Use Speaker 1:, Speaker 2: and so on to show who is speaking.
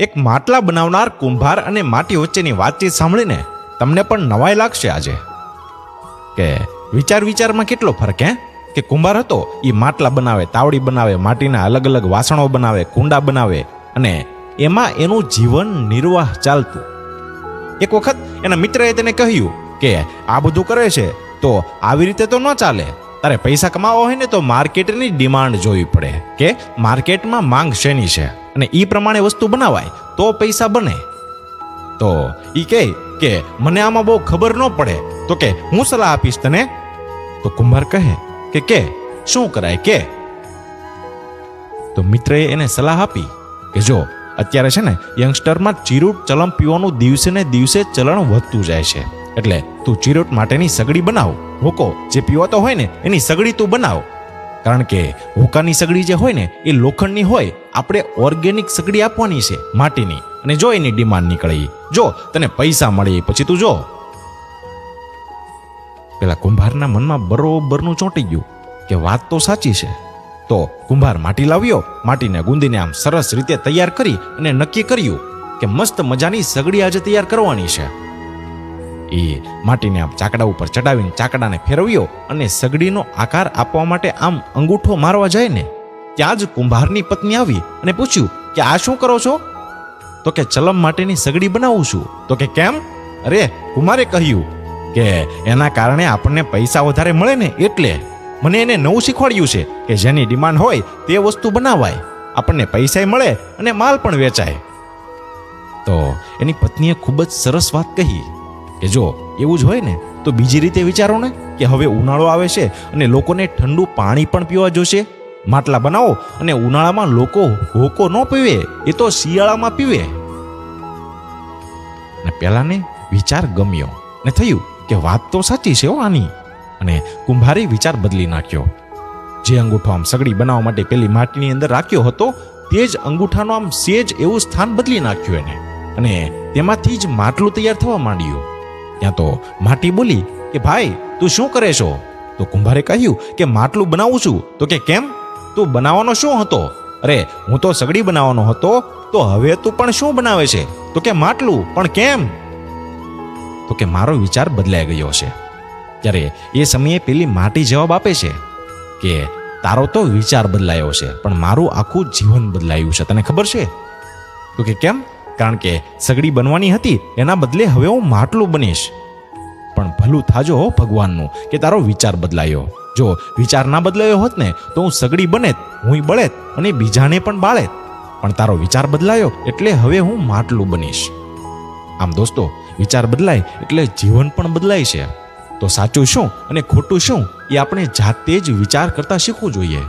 Speaker 1: એક માટલા બનાવનાર કુંભાર અને માટી વચ્ચેની વાતચીત સાંભળીને તમને પણ નવાઈ લાગશે આજે. કે વિચાર વિચારમાં કેટલો ફરક, હે? કે કુંભાર હતો એ માટલા બનાવે, તાવડી બનાવે, માટીના અલગ અલગ વાસણો બનાવે, કુંડા બનાવે અને એમાં એનું જીવન નિર્વાહ ચાલતું. એક વખત એના મિત્રએ તેને કહ્યું કે, આ બધું કરે છે તો આવી રીતે તો ન ચાલે. તારે પૈસા કમાવા હોય ને તો માર્કેટની ડિમાન્ડ જોવી પડે. કે માર્કેટમાં માંગ શેની છે? અને એ પ્રમાણે વસ્તુ બનાવાય, તો પૈસા બને. તો એ કહે કે, મને આમાં બહુ ખબર ન પડે. તો કે, હું સલાહ આપીશ તને. તો કુંભાર કહે કે કે, શું કરાય? કે. તો મિત્રએ એને સલાહ આપી કે, જો, અત્યારે છે ને, યંગસ્ટરમાં ચીરૂટ ચલમ પીવાનું દિવસે ને દિવસે ચલણ વધતું જાય છે. એટલે તું ચીરૂટ માટેની સગડી બનાવ. હોકો જે પીવાતો હોય ને, એની સગડી તું બનાવ. કારણ કે હોકાની સગડી જે હોય ને, એ લોખંડની હોય, આપણે ઓર્ગેનિક સગડી આપવાની છે, માટીની. અને જો એની ડિમાન્ડ નીકળે, જો તને પૈસા મળે, પછી તું જો. પેલા કુંભારના મનમાં બરોબરનું ચોંટી ગયું કે વાત તો સાચી છે. તો કુંભાર માટી લાવ્યો, માટીને ગુંદીને આમ સરસ રીતે તૈયાર કરી અને નક્કી કર્યું કે મસ્ત મજાની સગડી આજે તૈયાર કરવાની છે. એ માટીને આમ ચાકડા ઉપર ચડાવીને ચાકડાને ફેરવ્યો અને સગડીનો આકાર આપવા માટે આમ અંગૂઠો મારવા જાય ને ત્યાં જ કુંભારની પત્ની આવી અને પૂછ્યું, કે આ શું કરો છો? તો કે ચલમ માટેની સગડી બનાવું છું. તો કે કેમ? અરે, કુમારે કહ્યું કે એના કારણે આપણને પૈસા વધારે મળે ને એટલે મને એને નવું શીખવાડ્યું છે કે જેની ડિમાન્ડ હોય તે વસ્તુ બનાવાય, આપણને પૈસા મળે અને માલ પણ વેચાય. તો એની પત્નીએ ખૂબ જ સરસ વાત કહી. કે જો એવું જ હોય ને, તો બીજી રીતે વિચારો ને, કે હવે ઉનાળો આવે છે અને લોકોને ઠંડુ પાણી પણ પીવા જોશે. માટલા બનાવો અને ઉનાળામાં લોકો હોકો ન પીવે, એ તો શિયાળામાં પીવે. ને પહેલાંને વિચાર ગમ્યો ને થયું કે વાત તો સાચી છે હો આની. અને કુંભારે વિચાર બદલી નાખ્યો. જે અંગૂઠો આમ સગડી બનાવવા માટે પેલી માટીની અંદર રાખ્યો હતો, તે જ અંગૂઠાનો આમ સેજ એવું સ્થાન બદલી નાખ્યું એને. અને તેમાંથી જ માટલું તૈયાર થવા માંડ્યું. ત્યાં તો માટી બોલી કે, ભાઈ, તું શું કરે છો? તો કુંભારે કહ્યું કે, માટલું બનાવું છું. તો કે, કેમ? તું બનાવવાનો શું હતો? અરે, હું તો સગડી બનાવવાનો હતો. તો હવે તું પણ શું બનાવે છે? તો કે, માટલું. પણ કેમ? તો કે, મારો વિચાર બદલાઈ ગયો છે. ત્યારે એ સમયે પેલી માટી જવાબ આપે છે કે, તારો તો વિચાર બદલાયો છે, પણ મારું આખું જીવન બદલાયું છે, તને ખબર છે? તો કે, કેમ? કારણ કે સગડી બનવાની હતી, એના બદલે હવે હું માટલું બનીશ. પણ ભલું થાજો હો ભગવાનનું, કે તારો વિચાર બદલાયો. જો વિચાર ના બદલાયો હોત ને, તો હું સગડી બનેત હું બળેત, અને બીજાને પણ બાળેત. પણ તારો વિચાર બદલાયો એટલે હવે હું માટલું બનીશ. આમ દોસ્તો, વિચાર બદલાય એટલે જીવન પણ બદલાય છે. તો સાચું શું અને ખોટું શું, એ આપણે જાતે જ વિચાર કરતા શીખવું જોઈએ.